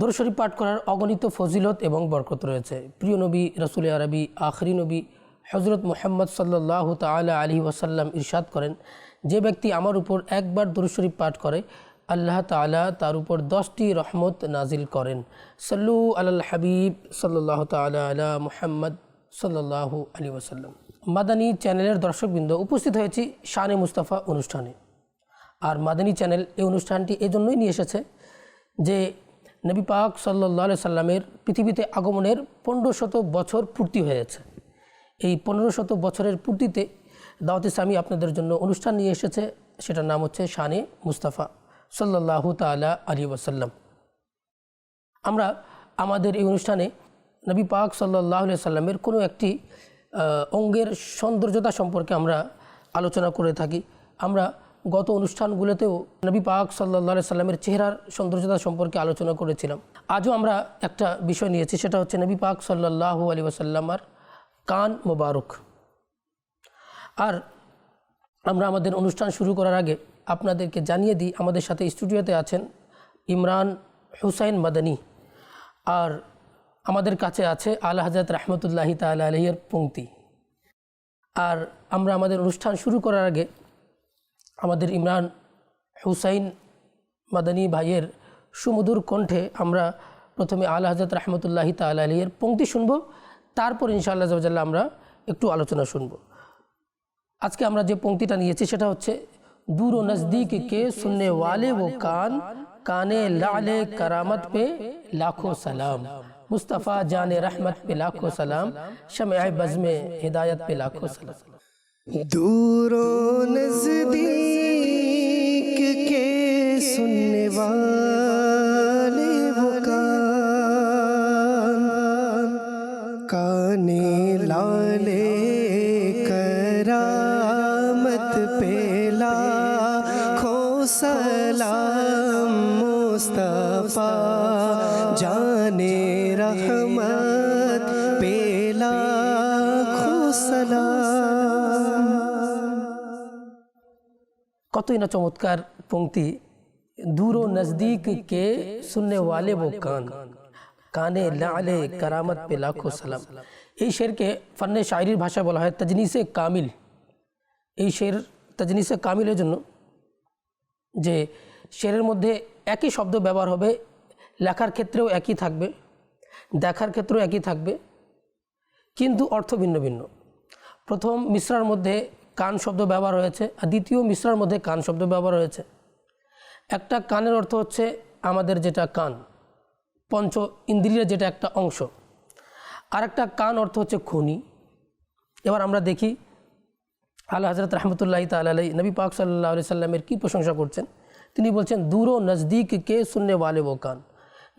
দরশরীফ পাঠ করার অগণিত ফজিলত এবং বরকত রয়েছে। প্রিয় নবী, রসুল আরবি, আখরি নবী হজরত মোহাম্মদ সাল্লাহ তালা আলী ওয়াসাল্লাম ইরশাদ করেন, যে ব্যক্তি আমার উপর একবার দরশরীফ পাঠ করে, আল্লাহ তালা তার উপর দশটি রহমত নাজিল করেন। সাল্লু আল হাবিব সাল্লাহ তালা আলা মুহাম্মদ সাল্লাহু আলী ওয়াসাল্লাম। মাদানী চ্যানেলের দর্শকবৃন্দ উপস্থিত হয়েছি শানে মুস্তাফা অনুষ্ঠানে। আর মাদানী চ্যানেল এই অনুষ্ঠানটি এজন্যই নিয়ে এসেছে যে নবী পাক সাল্লাহ সাল্লামের পৃথিবীতে আগমনের পনেরো শত বছর পূর্তি হয়েছে। এই পনেরো শত বছরের পূর্তিতে দাওয়াত ইসলামী আপনাদের জন্য অনুষ্ঠান নিয়ে এসেছে। সেটার নাম হচ্ছে শানে মুস্তাফা সাল্লাহু তালা আলী ওয়াসাল্লাম। আমরা আমাদের এই অনুষ্ঠানে নবী পাক সাল্লাহ সাল্লামের কোনো একটি অঙ্গের সৌন্দর্যতা সম্পর্কে আমরা আলোচনা করে থাকি। আমরা গত অনুষ্ঠানগুলোতেও নবী পাক সাল্লাহ সাল্লামের চেহারার সৌন্দর্যতা সম্পর্কে আলোচনা করেছিলাম। আজও আমরা একটা বিষয় নিয়েছি, সেটা হচ্ছে নবী পাক সাল্লাহ আলী ওসাল্লামার কান মোবারক। আর আমরা আমাদের অনুষ্ঠান শুরু করার আগে আপনাদেরকে জানিয়ে দিই, আমাদের সাথে স্টুডিওতে আছেন ইমরান হুসাইন মাদানী। আর আমাদের কাছে আছে আলা হাজরত রহমতুল্লাহি তালা আলহিয়ের পংক্তি আর আমরা আমাদের অনুষ্ঠান শুরু করার আগে আমাদের ইমরান হুসাইন মাদানী ভাইয়ের সুমধুর কণ্ঠে আমরা প্রথমে আল হাজরত রহমতুল্লাহি তালিয়ের পঙ্ক্তি শুনব, তারপর ইনশাআল্লাহ জবাজাল্লাহ আমরা একটু আলোচনা শুনব। আজকে আমরা যে পঙ্ক্তিটা নিয়েছি সেটা হচ্ছে, দূর ও নজদিক কে শুননে ওয়ালে ও কান, কানে লালে কারামত পে লাখো সালাম, মুস্তফা জান রহমত পে লাখো সালাম, শমে বজমে হিদায়ত পে লাখো সালাম। دور و نزدیک کے سننے والے وہ کان کانے لالے কতই না চমৎকার পংক্তি দূর ও নজদীক কে সুননে ওয়ালে वो কান কানে লালে কারামত পে লাখো সালাম এই শেরকে ফান্নে শায়রির ভাষা বলা হয় তজনিসে কামিল এই শের তজনিসে কামিলের জন্য যে শেরের মধ্যে একই শব্দ ব্যবহার হবে লেখার ক্ষেত্রেও একই থাকবে দেখার ক্ষেত্রেও একই থাকবে কিন্তু অর্থ ভিন্ন ভিন্ন প্রথম মিশ্রার মধ্যে কান শব্দ ব্যবহার হয়েছে আর দ্বিতীয় মিশ্রার মধ্যে কান শব্দ ব্যবহার হয়েছে। একটা কানের অর্থ হচ্ছে আমাদের যেটা কান, পঞ্চ ইন্দ্রিয়ের যেটা একটা অংশ। আর একটা কান অর্থ হচ্ছে খনি। এবার আমরা দেখি আল্লাহ হজরত রহমতুল্লাহ তালাই নবী পাক সাল্লাহ সাল্লামের কী প্রশংসা করছেন? তিনি বলছেন, দূর ও নজদীক কে শূন্য ওয়ালে ও কান?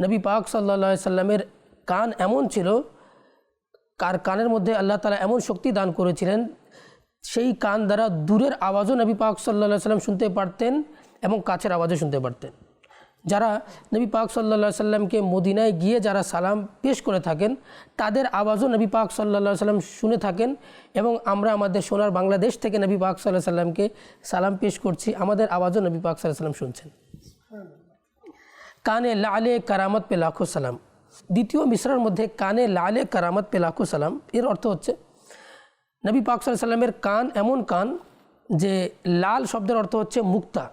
নবী পাক সাল্লাহ সাল্লামের কান এমন ছিল, কার কানের মধ্যে আল্লাহ তালা এমন শক্তি দান করেছিলেন সেই কান দ্বারা দূরের আওয়াজও নবী পাক সাল্লা সাল্লাম শুনতে পারতেন এবং কাছের আওয়াজও শুনতে পারতেন। যারা নবী পাক সাল্লা সাল্লামকে মদিনায় গিয়ে যারা সালাম পেশ করে থাকেন, তাদের আওয়াজও নবী পাক সাল্লা সাল্লাম শুনে থাকেন এবং আমরা আমাদের সোনার বাংলাদেশ থেকে নবী পাক সাল্লাহ সাল্লামকে সালাম পেশ করছি, আমাদের আওয়াজও নবী পাক সাল্লাহ সাল্লাম শুনছেন। কানে লালে কারামত পে লাখো সালাম। দ্বিতীয় মিশ্রার মধ্যে কানে লালে কারামত পে লাখো সালাম, এর অর্থ হচ্ছে নবী পাক সাল্লামের কান এমন কান যে লাল শব্দের অর্থ হচ্ছে মুক্তা।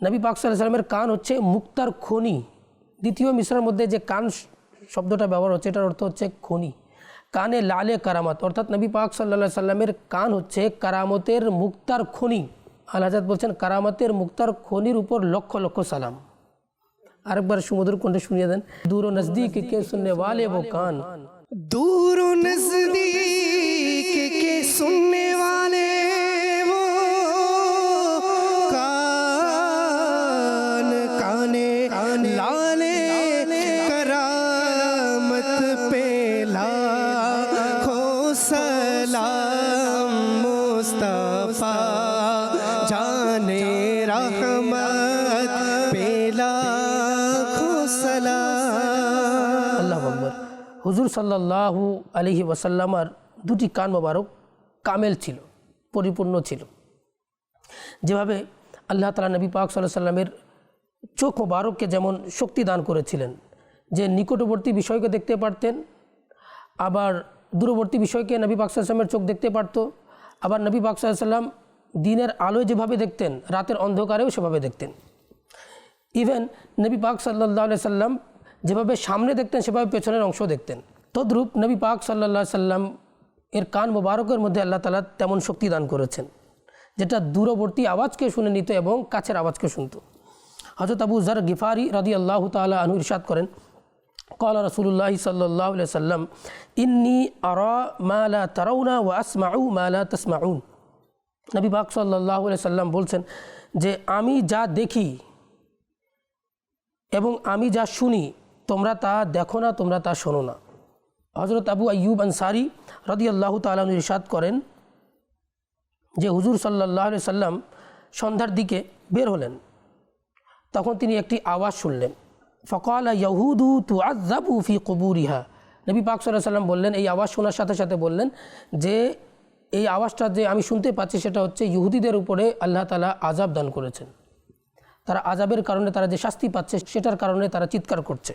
নবী পাক সাল্লামের কান হচ্ছে মুক্তার খনি। দ্বিতীয় মিশ্রের মধ্যে যে কান শব্দটা ব্যবহার হচ্ছে এটার অর্থ হচ্ছে খনি। কানে লালে কারামাত অর্থাৎ নবী পাক সাল্লা সাল্লামের কান হচ্ছে কারামতের মুক্তার খনি। আল হাজাদ বলছেন কারামতের মুক্তার খনির উপর লক্ষ লক্ষ সালাম। আরেকবার সুমধুর কণ্ঠে শুনিয়ে দেন। দূর নজদিক কে শুনে ওয়ালে ও কান। دور نزدیک کے سننے والے সাল্লাল্লাহু আলহি ওয়াসাল্লামার দুটি কান মোবারক কামেল ছিল, পরিপূর্ণ ছিল। যেভাবে আল্লাহ তালা নবী পাক সাল্লাহ সাল্লামের চোখ মোবারককে যেমন শক্তি দান করেছিলেন, যে নিকটবর্তী বিষয়কে দেখতে পারতেন, আবার দূরবর্তী বিষয়কে নবী পাক সাল্লামের চোখ দেখতে পারত, আবার নবী পাক সাল্লাম দিনের আলোয় যেভাবে দেখতেন, রাতের অন্ধকারেও সেভাবে দেখতেন। ইভেন নবী পাক সাল্লাহ সাল্লাম যেভাবে সামনে দেখতেন, সেভাবে পেছনের অংশ দেখতেন। তদ্রূপ নবী পাক সাল্লাহ সাল্লাম এর কান মোবারকের মধ্যে আল্লাহ তালা তেমন শক্তি দান করেছেন যেটা দূরবর্তী আওয়াজকে শুনে নিত এবং কাছের আওয়াজকে শুনত হজরত আবু জার গিফারি রাদি আল্লাহ তালা আনু ইরশাদ করেন قال رسول الله صلى الله عليه وسلم إني أرى ما لا ترون وأسمع ما لا تسمعون নবী পাক সাল্লাহ সাল্লাম বলছেন যে আমি যা দেখি এবং আমি যা শুনি তোমরা তা দেখো না তোমরা তা শোনো না হজরত আবু আয়ুব আনসারি রদি আল্লাহ তালন ইরশাদ করেন যে হুজুর সাল্লাহ সাল্লাম সন্ধ্যার দিকে বের হলেন। তখন তিনি একটি আওয়াজ শুনলেন। ফকাল ইয়াহুদু তু আজাবু ফি কবুরিহা। নবী পাক সাল্লাহ সাল্লাম বললেন, এই আওয়াজ শোনার সাথে সাথে বললেন যে, এই আওয়াজটা যে আমি শুনতে পাচ্ছি সেটা হচ্ছে ইহুদিদের উপরে আল্লাহ তালা আজাব দান করেছেন। তারা আজাবের কারণে তারা যে শাস্তি পাচ্ছে সেটার কারণে তারা চিৎকার করছে।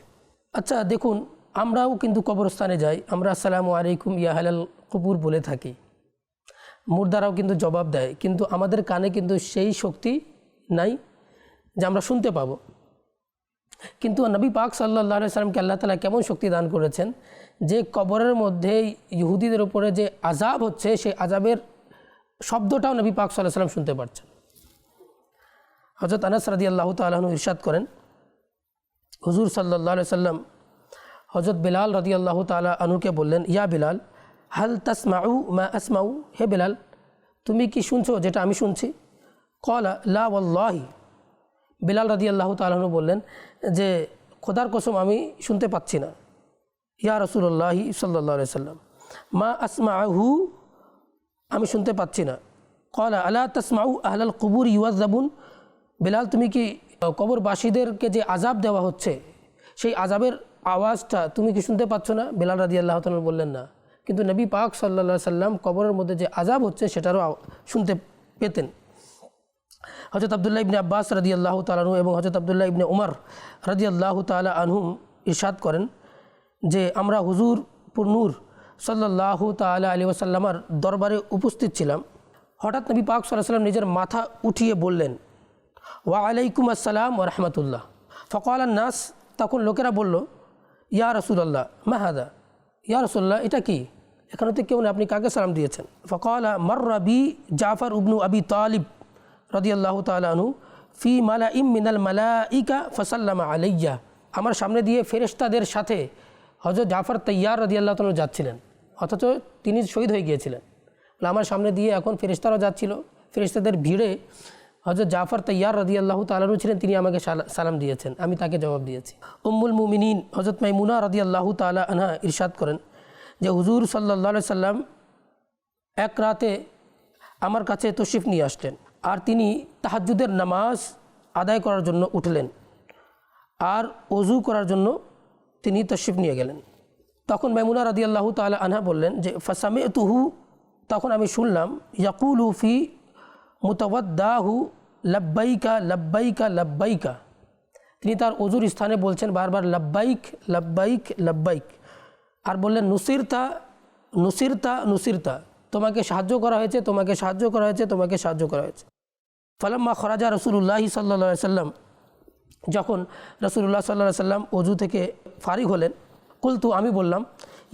আচ্ছা দেখুন আমরাও কিন্তু কবরস্থানে যাই, আমরা আসসালামু আলাইকুম ইয়াহালাল কবুর বলে থাকি। মুর্দারাও কিন্তু জবাব দেয়, কিন্তু আমাদের কানে কিন্তু সেই শক্তি নাই যে আমরা শুনতে পাবো। কিন্তু নবী পাক সাল্লাহ সাল্লামকে আল্লাহ তালা কেমন শক্তি দান করেছেন? যে কবরের মধ্যে ইহুদিদের উপরে যে আজাব হচ্ছে, সেই আজাবের শব্দটাও নবী পাক সাল্লাহ সাল্লাম শুনতে পারছেন। হজরত আনাস রাদি আল্লাহ তালু ইরশাদ করেন, হুজুর সাল্লাহ সাল্লাম হজরত বিলাল রদি আল্লাহ তালা আনুকে বললেন, ইয়া বিলাল, হাল তাসমাউ মা আসমাউ? হে বিলাল, তুমি কি শুনছো যেটা আমি শুনছি? কলা লা ওয়াল্লাহি। বিলাল রাদি আল্লাহ তালু বললেন, যে খোদার কসম আমি শুনতে পাচ্ছি না। ইয়া রসুল্লাহি সাল্লাহ সাল্লাম। মা আসমাহু আমি শুনতে পাচ্ছি না। কলা আল্লাহ তসমাউ আহলাল কবুর ইউয়াজাবুন বিলাল, তুমি কি কবরবাসীদেরকে যে আজাব দেওয়া হচ্ছে, সেই আজাবের আওয়াজটা তুমি কি শুনতে পাচ্ছ না? বিলাল রাদি আল্লাহ তাল বললেন না। কিন্তু নবী পাক সাল্লা সাল্লাম কবরের মধ্যে যে আজাব হচ্ছে সেটারও শুনতে পেতেন। হজরত আবদুল্লাহ ইবনে আব্বাস রাদি আল্লাহ তালানু এবং হজরত আবদুল্লাহ ইবনে উমর রাদি আল্লাহ তালা আনহুম ইরশাদ করেন যে আমরা হুজুর পুরনুর সাল্লাহ তালা আলী ওসাল্লামার দরবারে উপস্থিত ছিলাম। হঠাৎ নবী পাক সাল্লাহ সাল্লাম নিজের মাথা উঠিয়ে বললেন, ওয়া আলাইকুম আসসালাম ও রহমতুল্লাহ। ফকাল নাস তখন লোকেরা বলল ইয়া রসুল্লাহ মাহাদা ইয়া রসুল্লাহ এটা কি? এখানে তো কেউ আপনি কাকে সালাম দিয়েছেন? ফকাল মর জাফর উবনু আবি তালিব রদিয়াল্লাহ তালু ফি মালা ইম মিনাল মালা ইকা ফসাল্লামা আলাইয়া। আমার সামনে দিয়ে ফেরেশতাদের সাথে হজরত জাফর তৈয়ার রদিয়াল্লাহ তালু যাচ্ছিলেন, অথচ তিনি শহীদ হয়ে গিয়েছিলেন। আমার সামনে দিয়ে এখন ফেরেশতারাও যাচ্ছিল। ফেরেশতাদের ভিড়ে হজরত জাফর তৈয়ার রদি আল্লাহ তালু ছিলেন, তিনি আমাকে সালাম দিয়েছেন। আমি তাকে জবাব দিয়েছি। উম্মুল মুমিনিন হজরত মাইমুনা রদি আল্লাহ তালা আনহা ইরশাদ করেন যে, হুজুর সাল্লাহ সাল্লাম এক রাতে আমার কাছে তশরিফ নিয়ে আসলেন আর তিনি তাহাজ্জুদের নামাজ আদায় করার জন্য উঠলেন আর অজু করার জন্য তিনি তশরিফ নিয়ে গেলেন। তখন মেমুনা রাদি আল্লাহ তালা আনহা বললেন যে ফাসামে তুহু তখন আমি শুনলাম, ইয়াকুলু ফি মুতওয়াদ্দাহু লব্বাইকা লব্বাইকা লব্বাইকা। তিনি তার অজুর স্থানে বলছেন বারবার, লব্বাইক লব্বাইক লব্বাইক। আর বললেন, নুসিরতা নুসিরতা নুসিরতা। তোমাকে সাহায্য করা হয়েছে, তোমাকে সাহায্য করা হয়েছে, তোমাকে সাহায্য করা হয়েছে। ফালাম্মা খরাজা রসুল্লাহি সাল্লা সাল্লাম যখন রসুল্লাহ সাল্লাহ সাল্লাম অজু থেকে ফারিক হলেন, কুলতু আমি বললাম,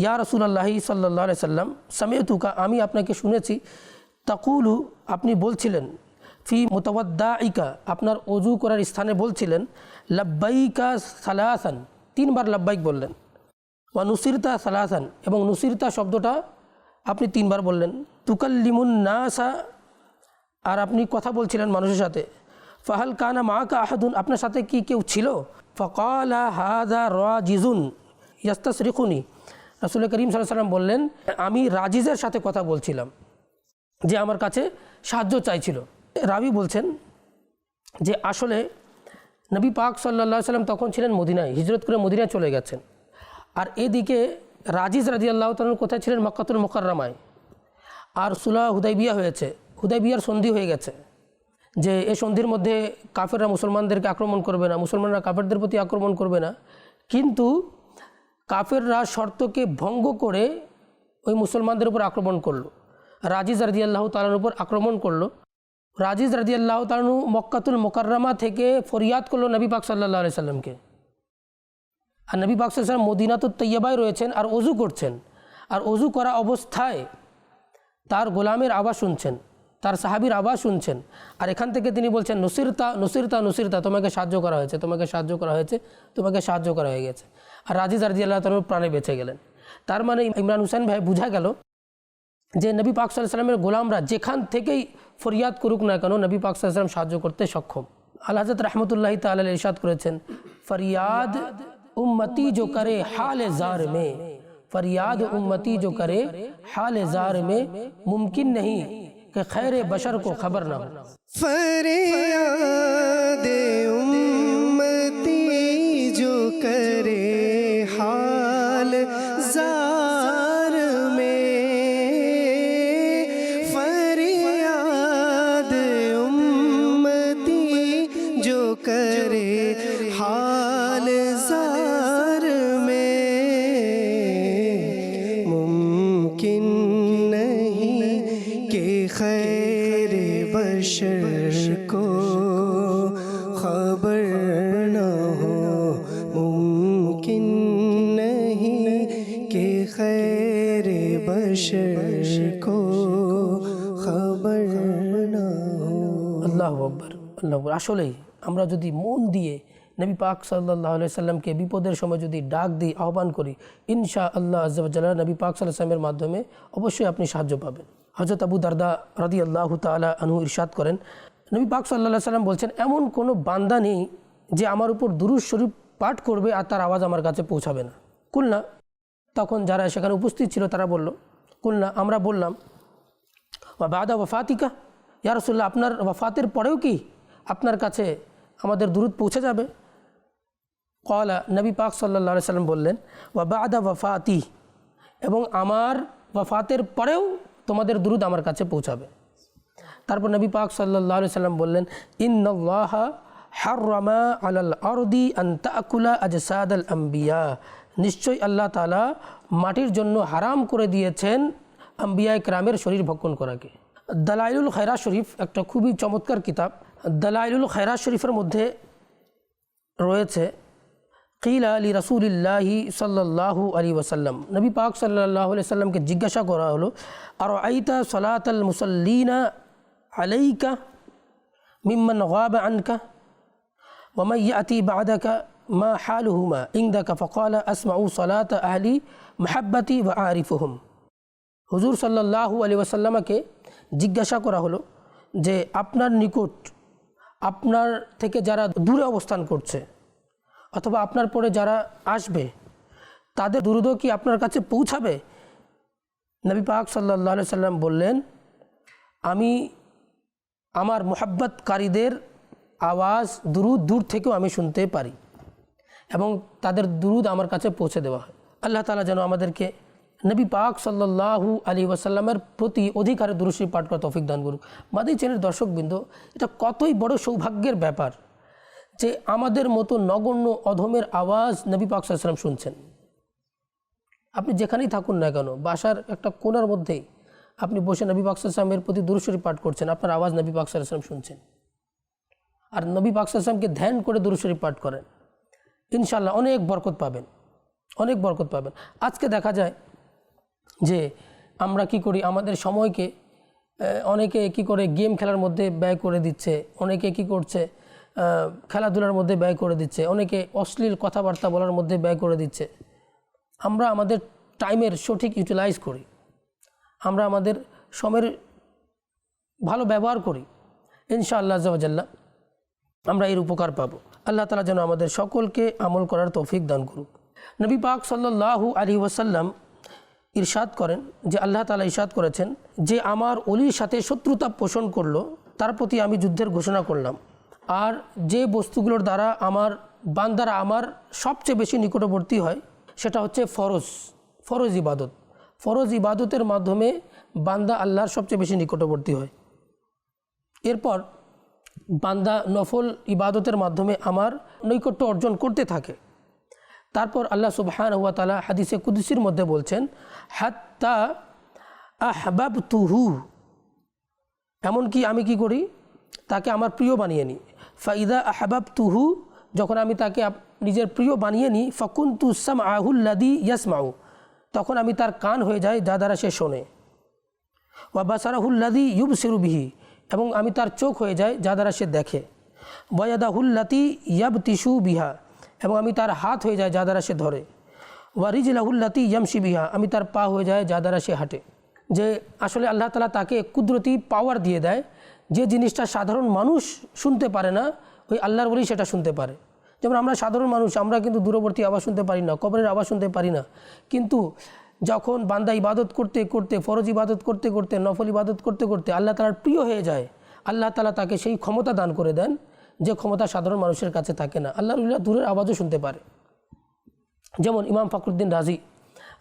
ইয়া রসুলাল্লাহি সাল্লাহ সাল্লাম সামেতুকা আমি আপনাকে শুনেছি তাকুলু, আপনি বলছিলেন, ফি মুতওয়াদ্দাইকা আপনার অজু করার স্থানে বলছিলেন লব্বাইকা সালাসান, তিনবার লব্বাইক বললেন। ওয়া নুসিরতা সালাসান, এবং নুসিরতা শব্দটা আপনি তিনবার বললেন। তুকাল্লিমুন নাসা, আর আপনি কথা বলছিলেন মানুষের সাথে। ফাহাল কানা মা কা আহাদুন, আপনার সাথে কি কেউ ছিল? ফকালা হাদা রাজিজুন ইয়াস্তাস রিখুনি রাসুল করিম সাল্লাম বললেন, আমি রাজিজের সাথে কথা বলছিলাম। যে আমার কাছে সাহায্য চাইছিল। রাবি বলছেন যে আসলে নবী পাক সাল্লা সাল্লাম তখন ছিলেন মদিনায়, হিজরত করে মদিনায় চলে গেছেন। আর এদিকে রাজিজ রাজি আল্লাহ তালন কোথায় ছিলেন? মক্কাতুল মোকাররামায়। আর সুলা হুদাইবিয়া হয়েছে। হুদাইবিয়ার সন্ধি হয়ে গেছে যে এ সন্ধির মধ্যে কাফেররা মুসলমানদেরকে আক্রমণ করবে না, মুসলমানরা কাফেরদের প্রতি আক্রমণ করবে না। কিন্তু কাফেররা শর্তকে ভঙ্গ করে ওই মুসলমানদের উপর আক্রমণ করল। রাজিজ রাজি আল্লাহ তালার উপর আক্রমণ করল। রাজিজ রাজি আল্লাহ তালু মক্কাতুল মোকাররামা থেকে ফরিয়াদ করল নবী পাক সাল্লাহ আলি সাল্লামকে। আর নবী পাক সাল্লাম মদিনা তো তৈয়বায় রয়েছেন আর অজু করছেন। আর অজু করা অবস্থায় তার গোলামের আওয়াজ শুনছেন, তার সাহাবির আওয়াজ শুনছেন। আর এখান থেকে তিনি বলছেন, নসিরতা নসিরতা নসিরতা, তোমাকে সাহায্য করা হয়েছে, তোমাকে সাহায্য করা হয়েছে, তোমাকে সাহায্য করা হয়ে গেছে। আর রাজিজ রাজি আল্লাহ তালুর প্রাণে বেঁচে গেলেন। তার মানে ইমরান হুসেন ভাই বোঝা গেল যে নবী পাক সাল্লামের গোলামরা যেখান থেকেই ফরিয়াদ করুক না কেন নবী পাক সাল্লাম সাহায্য করতে সক্ষম। আল্লাহ হাজরত রহমতুল্লাহ তাল ইরশাদ করেছেন فریاد امتی جو کرے حال زار میں فریاد امتی جو کرے حال زار میں ممکن نہیں کہ خیر بشر کو خبر نہ ہو فریاد खैर बशर को खबर न हो मुमकिन नहीं कि खैर बशर को खबर न हो আল্লাহ আকবর আল্লাহ আকবর আসলেই আমরা যদি মন দিয়ে নবী পাক সাল্লাহ সাল্লামকে বিপদের সময় যদি ডাক দিই আহ্বান করি ইনশা আল্লাহ আজ্লাহ নবী পাক সাল্লাহ সাল্লামের মাধ্যমে অবশ্যই আপনি সাহায্য পাবেন হজরত আবু দারদা রাদি আল্লাহ তালা আনহু ইরশাদ করেন, নবী পাক সাল্লাহ সাল্লাম বলছেন, এমন কোনো বান্দা নেই যে আমার উপর দুরুজ শরীফ পাঠ করবে আর তার আওয়াজ আমার কাছে পৌঁছাবে না। কুলনা, তখন যারা সেখানে উপস্থিত ছিল তারা বলল, কুলনা, আমরা বললাম বা বাদা ওফাতিকা ইয়া রসুল্লাহ আপনার ওফাতের পরেও কি আপনার কাছে আমাদের দূরত পৌঁছে যাবে? কলা নবী পাক সাল্লা সাল্লাম বললেন, ওয়া বাদা ওফাতি এবং আমার ওফাতের পরেও তোমাদের দুরুদ আমার কাছে পৌঁছাবে। তারপর নবী পাক সাল্লাহ সাল্লাম বললেন ইন্নআল্লাহ হাররামা আলাল আরদি আন তাকুলা আজসাদ আল আম্বিয়া। নিশ্চয়ই আল্লাহ তালা মাটির জন্য হারাম করে দিয়েছেন আম্বিয়া ক্রামের শরীর ভক্ষণ করাকে। দালাইলুল খৈরা শরীফ একটা খুবই চমৎকার কিতাব। দালাইলুল খৈরা শরীফের মধ্যে রয়েছে কিলা আলী রাসুলিল্লাহি সাল্লাহু আলী ওসাল্লাম নবী পাক সাল্লাহ সাল্লামকে জিজ্ঞাসা করা হলো আর আইতা সলাত আল মুসল্লিনা আলাইকা মিম্মান গাবা আনকা ওমাই আতি বাদাকা মা হালহুমা ইংদাকা ফকালা আসমাউ সালাত আহলি মাহাব্বাতি ওয়া আরিফুহুম হুজুর সাল্লাহু আলী ওসাল্লামাকে জিজ্ঞাসা করা হলো যে আপনার নিকট আপনার থেকে যারা দূরে অবস্থান করছে অথবা আপনার পরে যারা আসবে, তাদের দুরুদ কি আপনার কাছে পৌঁছাবে? নবী পাক সাল্লাহ সাল্লাম বললেন, আমি আমার মোহাব্বতকারীদের আওয়াজ, দুরুদ দূর থেকেও আমি শুনতে পারি এবং তাদের দুরুদ আমার কাছে পৌঁছে দেওয়া হয়। আল্লাহ তালা যেন আমাদেরকে নবী পাক সাল্লাহু আলী ওয়াসাল্লামের প্রতি অধিকারে দুরুশ্রী পাঠ করা তফিক দান করুক। মাদি চ্যানেল দর্শকবৃন্দ, এটা কতই বড় সৌভাগ্যের ব্যাপার। যে আমাদের মতো নগণ্য অধমের আওয়াজ নবী পাক সাল্লাম শুনছেন। আপনি যেখানেই থাকুন না কেন, বাসার একটা কোনার মধ্যেই আপনি বসে নবী পাক সাল্লামের প্রতি দুরুশ্বরী পাঠ করছেন, আপনার আওয়াজ নবী পাক সাল্লাম শুনছেন। আর নবী পাক সাল্লামকে ধ্যান করে দুরুশ্বরী পাঠ করেন। ইনশাল্লাহ অনেক বরকত পাবেন, অনেক বরকত পাবেন। আজকে দেখা যায় যে আমরা কি করি, আমাদের সময়কে অনেকে কি করে গেম খেলার মধ্যে ব্যয় করে দিচ্ছে, অনেকে কি করছে খেলাধুলার মধ্যে ব্যয় করে দিচ্ছে। অনেকে অশ্লীল কথাবার্তা বলার মধ্যে ব্যয় করে দিচ্ছে। আমরা আমাদের টাইমের সঠিক ইউটিলাইজ করি। আমরা আমাদের সময়ের ভালো ব্যবহার করি। ইনশাআল্লাহ আল্লাহ আমরা এর উপকার পাবো। আল্লাহ তালা যেন আমাদের সকলকে আমল করার তৌফিক দান করুক। নবী পাক সাল্লাহু আলী ওয়াসাল্লাম ইরশাদ করেন যে আল্লাহ তালা ইরশাদ করেছেন যে আমার অলির সাথে শত্রুতা পোষণ করল, তার প্রতি আমি যুদ্ধের ঘোষণা করলাম। আর যে বস্তুগুলোর দ্বারা আমার বান্দারা আমার সবচেয়ে বেশি নিকটবর্তী হয়, সেটা হচ্ছে ফরজ ফরজ ইবাদত। ফরজ ইবাদতের মাধ্যমে বান্দা আল্লাহর সবচেয়ে বেশি নিকটবর্তী হয়। এরপর বান্দা নফল ইবাদতের মাধ্যমে আমার নৈকট্য অর্জন করতে থাকে। তারপর আল্লাহ সুবহান হুয়া তালা হাদিসে কুদ্সির মধ্যে বলছেন, হাত্তা আহবাব তুহু এমনকি আমি কি করি? তাকে আমার প্রিয় বানিয়ে নিই। ফাইদা আহবাব তুহু যখন আমি তাকে নিজের প্রিয় বানিয়ে নিই ফকুন তুসাম আহুল্লাদি ইয়াসমাউ, তখন আমি তার কান হয়ে যাই যা দ্বারা সে শোনে। ওয়া বাসারাহুল্লাদি ইউব সিরুবিহি এবং আমি তার চোখ হয়ে যাই যা দ্বারা সে দেখে। বয়াদাহুল্লাতি ইয়াব তিসু বিহা, এবং আমি তার হাত হয়ে যায় যা দ্বারা সে ধরে। ওয়া রিজলাহুল্লাতি ইয়ামশি বিহা, আমি তার পা হয়ে যায় যা দ্বারা সে হাঁটে। যে আসলে আল্লাহ তালা তাকে কুদরতি পাওয়ার দিয়ে দেয়। যে জিনিসটা সাধারণ মানুষ শুনতে পারে না, ওই আল্লাহর বলেই সেটা শুনতে পারে। যেমন আমরা সাধারণ মানুষ, আমরা কিন্তু দূরবর্তী আওয়াজ শুনতে পারি না, কবরের আওয়াজ শুনতে পারি না। কিন্তু যখন বান্দা ইবাদত করতে করতে, ফরজ ইবাদত করতে করতে, নফল ইবাদত করতে করতে আল্লাহ তালার প্রিয় হয়ে যায়, আল্লাহ তালা তাকে সেই ক্ষমতা দান করে দেন, যে ক্ষমতা সাধারণ মানুষের কাছে থাকে না। আল্লাহ রুল্লাহ দূরের আওয়াজও শুনতে পারে। যেমন ইমাম ফখরুদ্দিন রাজি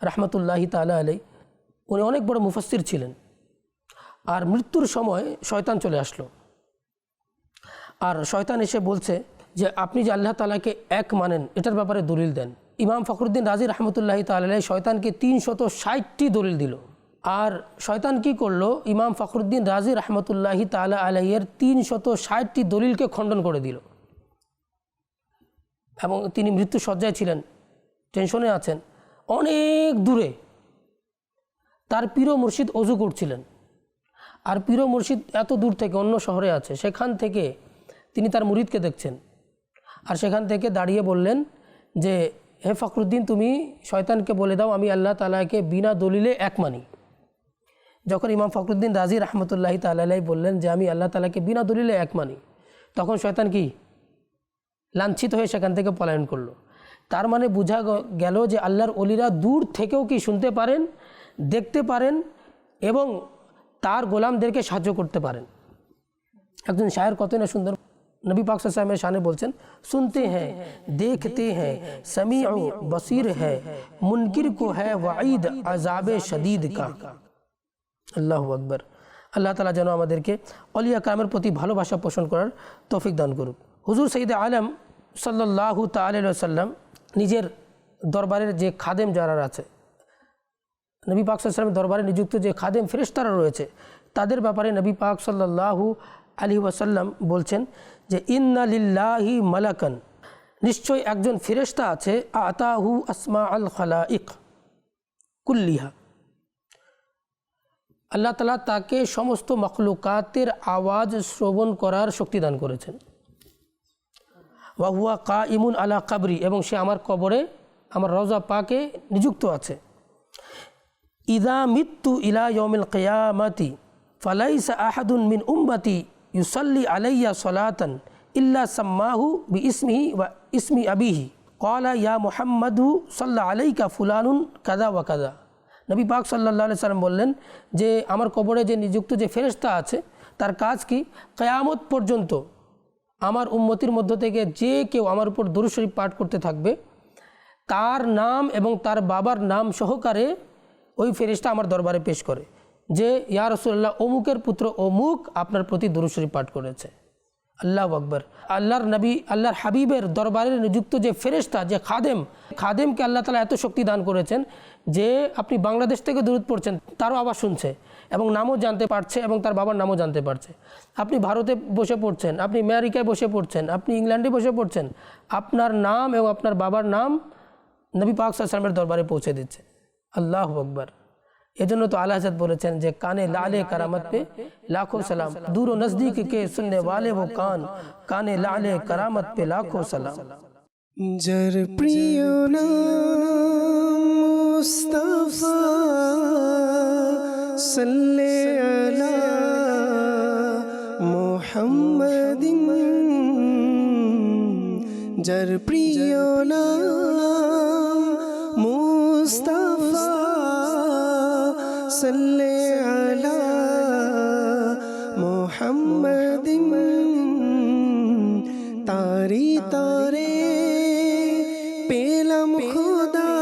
রহমতুল্লাহি তালা আলাই উনি অনেক বড় মুফাসির ছিলেন। আর মৃত্যুর সময় শয়তান চলে আসলো। আর শয়তান এসে বলছে যে, আপনি যে আল্লাহ তালাকে এক মানেন, এটার ব্যাপারে দলিল দেন। ইমাম ফখরুদ্দিন রাজি রহমতুল্লাহি তালাই শয়তানকে তিনশত ষাটটি দলিল দিল। আর শয়তান কি করল? ইমাম ফখরুদ্দিন রাজি রহমতুল্লাহি তালা আলাইয়ের তিনশত ষাটটি দলিলকে খণ্ডন করে দিল। এবং তিনি মৃত্যু সজ্জায় ছিলেন, টেনশনে আছেন। অনেক দূরে তার পীর মুর্শিদ অজু করছিলেন। আর পীর মুর্শিদ এত দূর থেকে অন্য শহরে আছে, সেখান থেকে তিনি তার মুরিদকে দেখছেন। আর সেখান থেকে দাঁড়িয়ে বললেন যে, হে ফখরুদ্দিন, তুমি শয়তানকে বলে দাও, আমি আল্লাহ তালাকে বিনা দলিলে এক মানি। যখন ইমাম ফখরুদ্দিন রাজি রহমতুল্লাহি তালাই বললেন যে, আমি আল্লাহ তালাকে বিনা দলিলে এক মানি। তখন শয়তান কি? লাঞ্ছিত হয়ে সেখান থেকে পলায়ন করল। তার মানে বোঝা গেল যে আল্লাহর অলিরা দূর থেকেও কি শুনতে পারেন দেখতে পারেন এবং তার গোলামদেরকে সাহায্য করতে পারেন। একজন শায়ের কত না সুন্দর নবী পাক সামের শানে বলছেন শুনতে হ্যাঁ, হ্যাঁ দেখতে হ্যাঁ সামি বসির হ্যাঁ, হ্যাঁ মুনকির কো হ্যাঁ, হ্যাঁ ওয়াঈদ আজাবে শদীদ কা। আল্লাহ আকবর। আল্লাহ তালা যেন আমাদেরকে অলিয়া কামের প্রতি ভালোবাসা পোষণ করার তৌফিক দান করুক। হুজুর সঈদ আলম সাল্লাহু তাল্লাম নিজের দরবারের যে খাদেম যারা আছে নবী পাক সাল্লামের দরবারে নিযুক্ত যে খাদেম ফেরেশতারা রয়েছে, তাদের ব্যাপারে নবী পাক সাল্লাহু আলী ওয়াসাল্লাম বলছেন যে, ইন্না লিল্লাহি মালাকান। নিশ্চয় একজন ফেরেশতা আছে, আতাহু আসমা আল খালাইক কুল্লিহা। আল্লাহ তালা তাকে সমস্ত মখলুকাতের আওয়াজ শ্রবণ করার শক্তি দান করেছেন। ওয়াহুয়া কা ইমুন আলা কাবরি, এবং সে আমার কবরে, আমার রওজা পাকে নিযুক্ত আছে। ইদা মৃত্যু ইলা ইয়মিল কেয়ামাতি, ফালাইসা আহাদুন মিন উম্মতি ইউসাল্লি আলাইয়া সলাতান ইল্লা সাম্মাহু বি ইসমিহি ওয়া ইসমি আবিহি। কলা ইয়া মুহাম্মাদু সাল্লা আলাইকা ফুলানুন কাদা ওয়া কাদা নবী পাক সাল্লাহ সাল্লাম বললেন যে, আমার কবরে যে নিযুক্ত যে ফেরেশতা আছে, তার কাজ কি? কেয়ামত পর্যন্ত আমার উম্মতির মধ্য থেকে যে কেউ আমার উপর দরুদ শরীফ পাঠ করতে থাকবে, তার নাম এবং তার বাবার নাম সহকারে ওই ফেরেশতা আমার দরবারে পেশ করে যে, ইয়া রসুল্লাহ অমুকের পুত্র অমুক আপনার প্রতি দরুদ শরীফ পাঠ করেছে। আল্লাহ আকবর। আল্লাহর নবী, আল্লাহর হাবিবের দরবারে নিযুক্ত যে ফেরেশতা, যে খাদেম, খাদেমকে আল্লাহ তালা এত শক্তি দান করেছেন যে, আপনি বাংলাদেশ থেকে দূরত পড়ছেন, তারও আবার শুনছে এবং নামও জানতে পারছে এবং তার বাবার নামও জানতে পারছে। আপনি ভারতে বসে পড়ছেন, আপনি আমেরিকায় বসে পড়ছেন, আপনি ইংল্যান্ডে বসে পড়ছেন, আপনার নাম এবং আপনার বাবার নাম নবী পাক দরবারে পৌঁছে দিচ্ছে। আল্লাহ আকবর। এজন্য তো আল্লাহ বলেছেন যে, কানে লালে কারামত পে লাখো সালাম। দূর নজদিক কে শুননে ওয়ালে ও কান। কানে লালে কারামত পে লাখো সালাম। জর প্রিয় মুস্তফা, সাল্লে আলা মোহাম্মদিন। জর প্রিয় নাম মুস্তাফা। সাল্লে আলা মুহাম্মাদিন তারি তারে পেলাম খোদা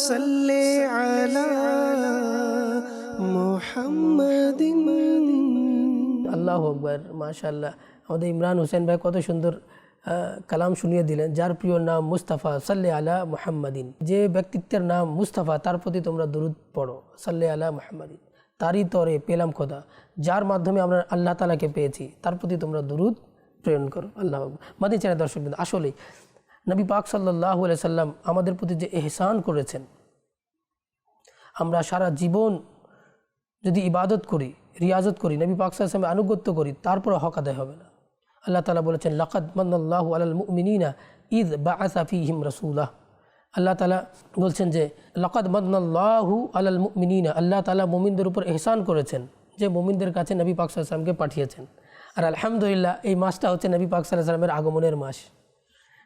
সাল্লি আলা মুহাম্মাদিন আল্লাহ আকবর মাশাল্লাহ আমাদের ইমরান হোসেন ভাই কত সুন্দর আহ, কালাম শুনিয়ে দিলেন, যার প্রিয় নাম মুস্তাফা, সাল্লে আলা মুহাম্মাদিন। যে ব্যক্তিত্বের নাম মুস্তাফা, তার প্রতি তোমরা দুরুদ পড়ো, সাল্লে আলা মুহাম্মাদিন। তারই তরে পেলাম খোদা, যার মাধ্যমে আমরা আল্লাহ তালাকে পেয়েছি, তার প্রতি তোমরা দুরুদ প্রেরণ করো, আল্লাহ মাদি চ্যানেল দর্শক আসলেই নবী পাক সাল্লাহ সাল্লাম আমাদের প্রতি যে এহসান করেছেন, আমরা সারা জীবন যদি ইবাদত করি, রিয়াজত করি, নবী পাক সাল্লামে আনুগত্য করি তারপরে হক আদায় হবে না। আল্লাহ তালা বলেছেন, লাকাদ মান্নাল্লাহু আলাল মুমিনিনা ঈদ বা আসাফিহিম রসুলাহ। আল্লাহ তালা বলছেন যে, লাকাদ মান্নাল্লাহু আলাল মুমিনিনা আল্লাহ তালা মুমিনদের উপর এহসান করেছেন, যে মুমিনদের কাছে নবী পাক সাল্লামকে পাঠিয়েছেন। আর আলহামদুলিল্লাহ, এই মাসটা হচ্ছে নবী পাক সাল্লাহ সাল্লামের আগমনের মাস।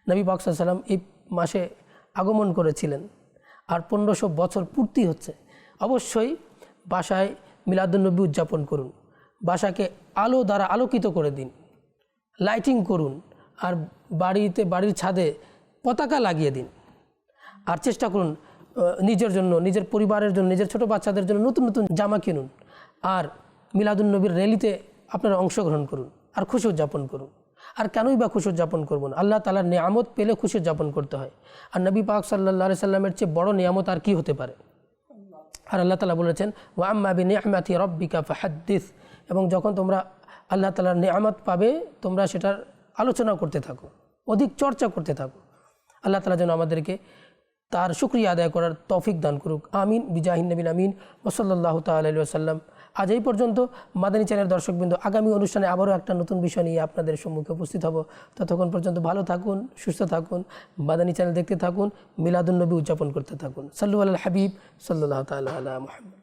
নবী পাক সাল্লাম এই মাসে আগমন করেছিলেন। আর পনেরোশো বছর পূর্তি হচ্ছে। অবশ্যই বাসায় মিলাদুন্নবী উদযাপন করুন। বাসাকে আলো দ্বারা আলোকিত করে দিন। লাইটিং করুন আর বাড়িতে, বাড়ির ছাদে পতাকা লাগিয়ে দিন। আর চেষ্টা করুন নিজের জন্য, নিজের পরিবারের জন্য, নিজের ছোট বাচ্চাদের জন্য নতুন নতুন জামা কিনুন। আর মিলাদুন্নবীর র্যালিতে আপনারা অংশগ্রহণ করুন আর খুশি উদযাপন করুন। আর কেনই বা খুশি উদযাপন করব না? আল্লাহ তালার নিয়ামত পেলে খুশি উদযাপন করতে হয়। আর নবী পাক সাল্লা সাল্লামের চেয়ে বড় নিয়ামত আর কি হতে পারে? আর আল্লাহ তালা বলেছেন ও আম্মা বি নিয়ামাতি রব্বিকা ফাহাদ্দিস এবং যখন তোমরা আল্লাহ তালার নিয়ামত পাবে, তোমরা সেটার আলোচনা করতে থাকো, অধিক চর্চা করতে থাকো। আল্লাহ তালা যেন আমাদেরকে তার শুক্রিয়া আদায় করার তৌফিক দান করুক। আমিন। বিজাহিন নবীন আমিন। ওসল্লাহ তাল্লাম আজ এই পর্যন্ত মাদানী চ্যানেল দর্শকবৃন্দ, আগামী অনুষ্ঠানে আবারও একটা নতুন বিষয় নিয়ে আপনাদের সম্মুখে উপস্থিত হব। ততক্ষণ পর্যন্ত ভালো থাকুন, সুস্থ থাকুন, মাদানী চ্যানেল দেখতে থাকুন মিলাদুন্নবী উদযাপন করতে থাকুন। সাল্লু আল হাবিব সাল্লাহ তাল্লাহ মোহাম্মদ।